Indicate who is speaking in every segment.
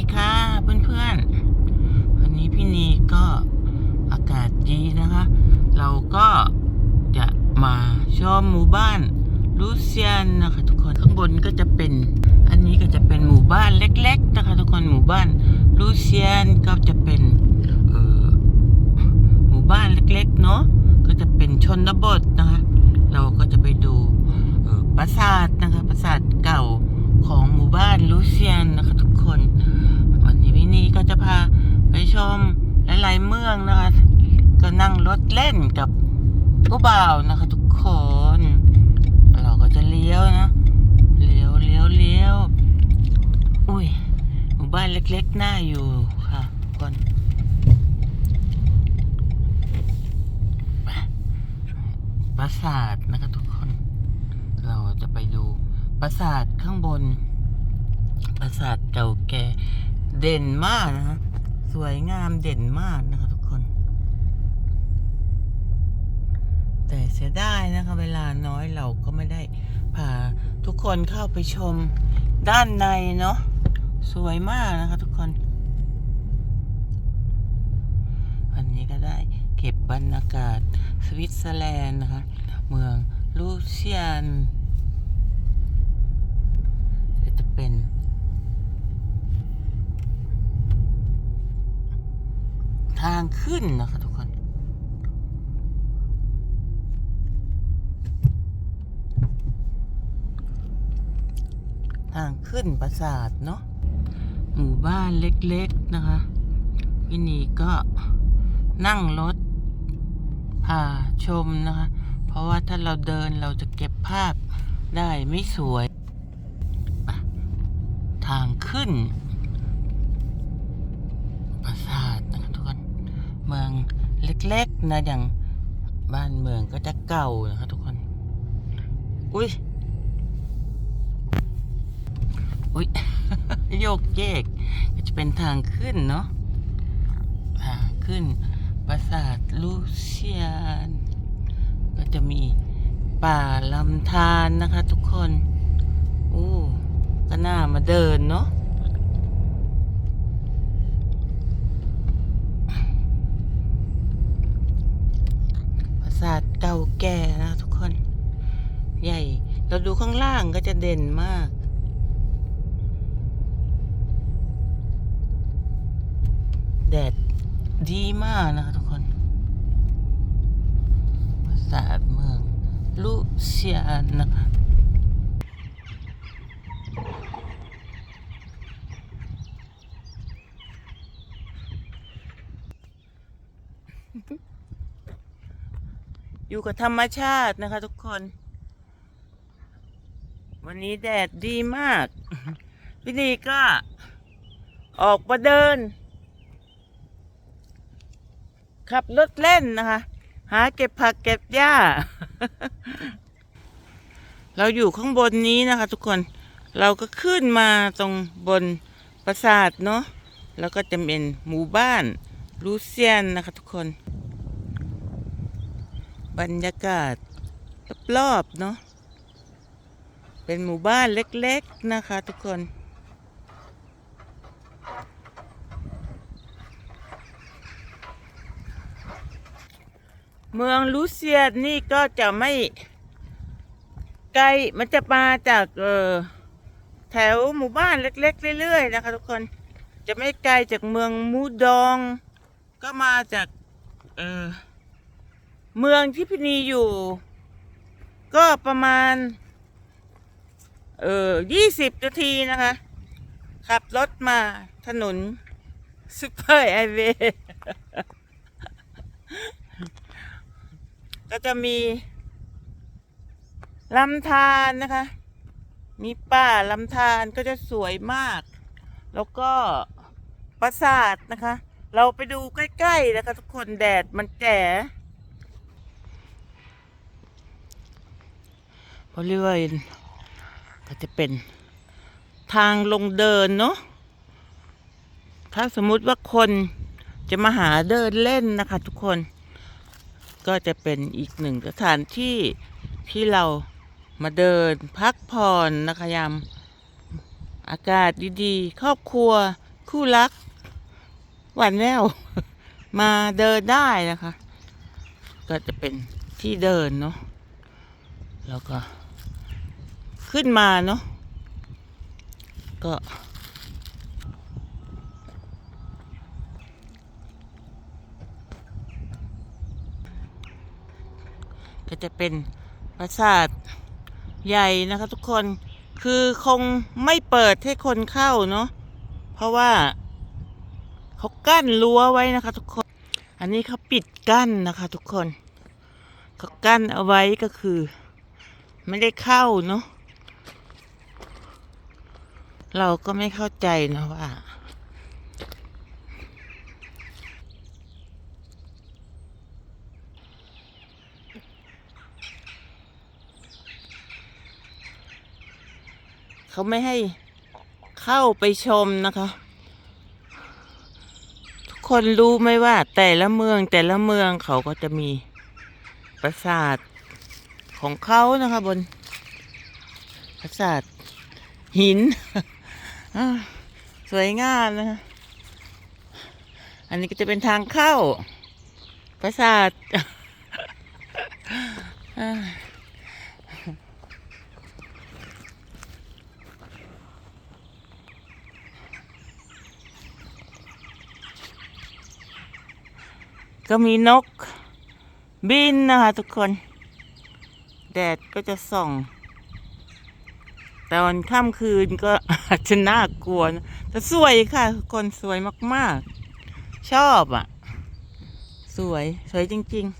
Speaker 1: ดีค่ะเพื่อนๆ วันนี้พี่นีก็อากาศดีนะคะ เราก็จะมาชมหมู่บ้านลูเซียนนะคะทุกคนข้างบนก็จะเป็น อันนี้ก็จะเป็นหมู่บ้านเล็ก ๆ นะคะทุกคนหมู่บ้านลูเซียนก็จะเป็นเออหมู่บ้านเล็กๆเนาะก็จะเป็นชนบทนะคะ เราก็จะไปดูออปราสาทนะคะปราสาทเก่าของหมู่บ้านลูเซียนนะคะ นวันนี้ก็จะพาไปชมหลาย ๆ เมืองนะคะ ก็นั่งรถเล่นกับผู้บ่าวนะคะ ทุกคน เราก็จะเลี้ยวนะ เลี้ยวเลี้ยวเลี้ยว อุ้ยหมู่บ้านเล็กๆหน่าอยู่ค่ะทุกคนปราสาทนะคะทุกคน เราจะไปดูปราสาทข้างบน ปราสาทเก่าแก่ เด่นมากนะฮะสวยงามเด่นมากนะคะทุกคน แต่เสียดายนะคะเวลาน้อยเราก็ไม่ได้พาทุกคนเข้าไปชมด้านในเนาะสวยมากนะคะทุกคน วันนี้ก็ได้เก็บบรรยากาศสวิตเซอร์แลนด์นะคะ เมืองลูเซียนก็จะเป็น ทาง ขึ้นนะคะทุกคน ทางขึ้นปราสาทเนาะ หมู่บ้านเล็กๆนะคะ พี่นีก็นั่งรถพาชมนะคะ เพราะว่าถ้าเราเดินเราจะเก็บภาพได้ไม่สวย ทางขึ้น ปราสาทนะคะทุกคน เมืองเล็กๆนะอย่างบ้านเมืองก็จะเก่านะคะทุกคน อุ้ย อุ้ยโยกเยกก็จะเป็นทางขึ้นเนาะทางขึ้นปราสาทลูเซียน ก็จะมีป่าลำธารนะคะทุกคน โอ้ ก็น่ามาเดินเนาะปรา สาทเก่าแก่นะทุกคน ใหญ่ เราดูข้างล่างก็จะเด่นมากแดดดีมากนะคะทุกคนปราสาทเมือง ลูเซียนนะคะ อยู่กับธรรมชาตินะคะ ทุกคน วันนี้แดดดีมากพี่นีก็ออกมาเดิน ขับรถเล่นนะคะ หาเก็บผักเก็บหญ้า เราอยู่ข้างบนนี้นะคะ ทุกคนเราก็ขึ้นมาตรงบนปราสาทเนาะแล้วก็จะเป็นหมู่บ้านลูเซียนนะคะทุกคน บรรยากาศรอบๆเนาะเป็นหมู่บ้านเล็กๆนะคะทุกคนเมืองลูเซียนนี่ก็จะไม่ไกลมันจะมาจากเออแถวหมู่บ้านเล็ก ๆ เรื่อยๆนะคะ ทุกคนจะไม่ไกลจากเมืองมูดอง ก็มาจากเออ เมืองที่พินีอยู่ ก็ประมาณ เออยี่สิบนาทีนะคะ ขับรถมาถนนซุปเปอร์ไอเวย์ก็จะมีลำธารนะคะ มีป่าลำธารก็จะสวยมาก แล้วก็ปราสาทนะคะ เราไปดูใกล้ ๆ นะคะ ทุกคนแดดมันแก่ บริเวณก็จะเป็นทางลงเดินเนาะถ้าสมมุติว่าคนจะมาหาเดินเล่นนะคะ ทุกคนก็จะเป็นอีกหนึ่งสถานที่ที่เรามาเดินพักผ่อนนะคะยามอากาศดีๆ ครอบครัว คู่รัก หวานแววมาเดินได้นะคะ ก็จะเป็นที่เดินเนาะแล้วก็ ขึ้นมาเนาะก็ก็จะเป็นปราสาทใหญ่นะคะทุกคนคือคงไม่เปิดให้คนเข้าเนาะเพราะว่าเขากั้นรั้วไว้นะคะ ทุกคน อันนี้เขาปิดกั้นนะคะ ทุกคนเขากั้นเอาไว้ก็คือ ไม่ได้เข้าเนาะ เราก็ไม่เข้าใจนะว่าเขาไม่ให้เข้าไปชมนะคะ ทุกคนรู้ไหมว่า แต่ละเมืองแต่ละเมืองเขาก็จะมีปราสาทของเขานะคะบนปราสาทหิน สวยงามนะอันนี้ก็จะเป็นทางเข้า ปราสาทก็มีนกบินนะคะทุกคน แดดก็จะส่อง ตอนค่ำคืนก็อาจจะน่ากลัวนะแต่สวยค่ะ คนสวยมากๆ ชอบอะ สวย สวยจริง ๆ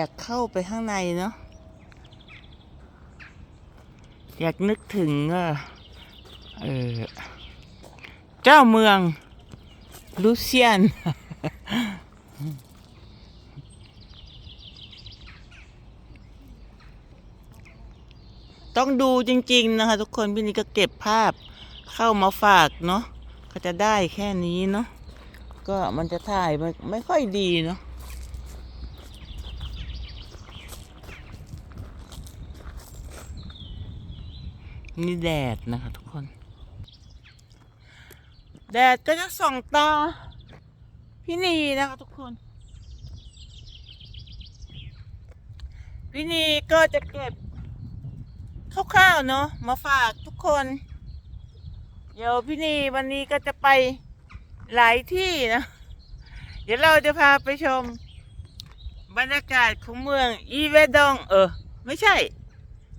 Speaker 1: อยากเข้าไปข้างในเนาะอยากนึกถึงเออเจ้าเมืองลูเซียน ต้องดูจริง ๆ นะคะ ทุกคนพี่นี่ก็เก็บภาพเข้ามาฝากเนาะก็จะได้แค่นี้เนาะก็มันจะถ่ายไม่ค่อยดีเนาะ นี่แดดนะคะทุกคน แดดก็จะส่องตาพี่นีนะคะทุกคน พี่นีก็จะเก็บคร่าวๆเนาะมาฝากทุกคน เดี๋ยวพี่นีวันนี้ก็จะไปหลายที่นะ เดี๋ยวเราจะพาไปชม บรรยากาศของเมืองอีเวดอง เออ ไม่ใช่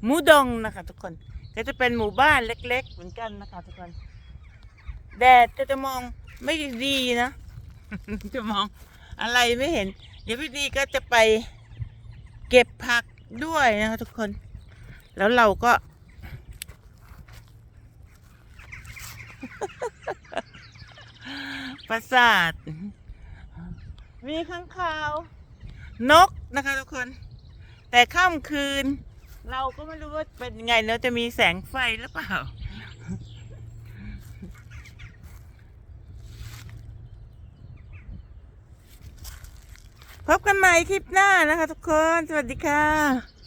Speaker 1: มูดองนะคะทุกคน ก็จะเป็นหมู่บ้านเล็ก ๆ เหมือนกันนะคะทุกคนแดดก็จะมองไม่ดีนะ จะมองอะไรไม่เห็น เดี๋ยวพี่ดีก็จะไปเก็บผักด้วยนะคะทุกคน แล้วเราก็ ปราสาท มีข้างคาว นกนะคะทุกคน แต่ค่ำคืน เราก็ไม่รู้ว่าเป็นไงเราจะมีแสงไฟหรือเปล่า พบกันใหม่คลิปหน้านะคะทุกคน สวัสดีค่ะ